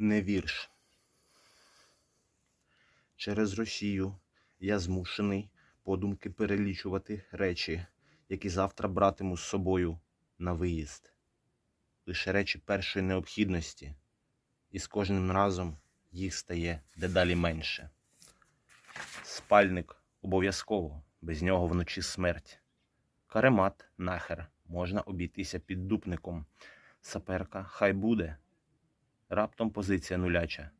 не вірш. Через Росію я змушений подумки перелічувати речі, які завтра братиму з собою на виїзд. Лише речі першої необхідності, і з кожним разом їх стає дедалі менше. Спальник обов'язково, без нього вночі смерть. Каремат нахер можна обійтися піддупником. Саперка хай буде. Раптом позиція нуляча.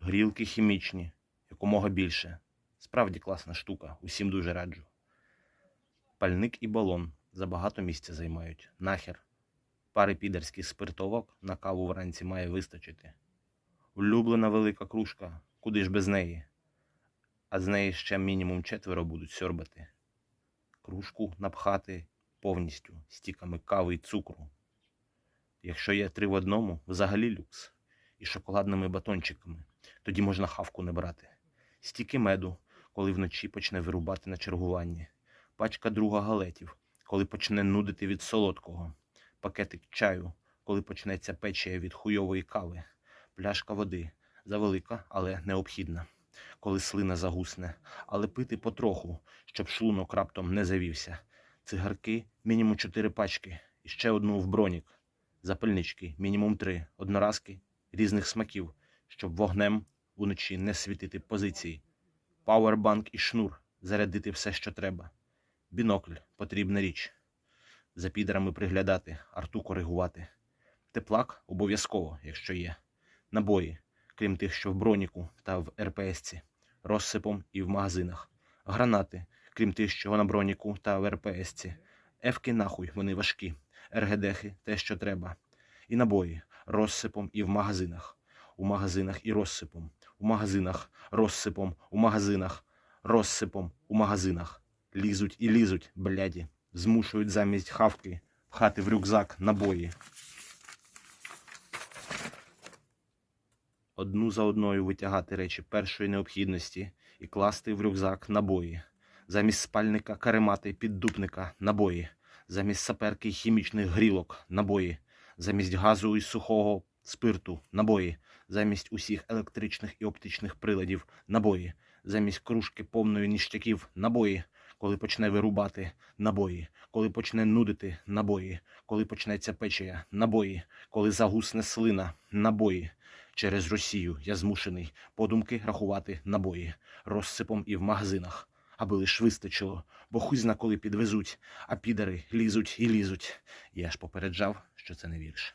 Грілки хімічні, якомога більше. Справді класна штука, усім дуже раджу. Пальник і балон забагато місця займають. Нахер. Пари підерських спиртовок на каву вранці має вистачити. Улюблена велика кружка, куди ж без неї? А з неї ще мінімум четверо будуть сьорбати. Кружку напхати повністю стіками кави і цукру. Якщо є три в одному, взагалі люкс. І шоколадними батончиками. Тоді можна хавку не брати. Стіки меду, коли вночі почне вирубати на чергуванні. Пачка друга галетів, коли почне нудити від солодкого. Пакетик чаю, коли почнеться печія від хуйової кави. Пляшка води завелика, але необхідна. Коли слина загусне, але пити потроху, щоб шлунок раптом не завівся. Цигарки мінімум чотири пачки, і ще одну в бронік. Запальнички мінімум три, одноразки різних смаків, щоб вогнем уночі не світити позиції. Пауербанк і шнур зарядити все, що треба. Бінокль потрібна річ. За підерами приглядати, арту коригувати. Теплак обов'язково, якщо є. Набої, крім тих, що в броніку та в РПСці, розсипом і в магазинах. Гранати, крім тих, що на броніку та в РПСці. Евки нахуй, вони важкі. РГДхи те, що треба. І набої розсипом і в магазинах. У магазинах і розсипом. У магазинах розсипом, у магазинах, розсипом, у магазинах. Лізуть і лізуть, бляді. Змушують замість хавки пхати в рюкзак набої. Одну за одною витягати речі першої необхідності і класти в рюкзак набої. Замість спальника каремати піддупника набої. Замість саперки хімічних грілок набої. Замість газу і сухого спирту набої. Замість усіх електричних і оптичних приладів набої. Замість кружки повної ніштяків набої. Коли почне вирубати набої, коли почне нудити набої, коли почнеться печія набої, коли загусне слина набої. Через Росію я змушений подумки рахувати набої розсипом і в магазинах, аби лиш вистачило, бо хуй зна коли підвезуть, а підари лізуть і лізуть. Я ж попереджав, що це не вірш.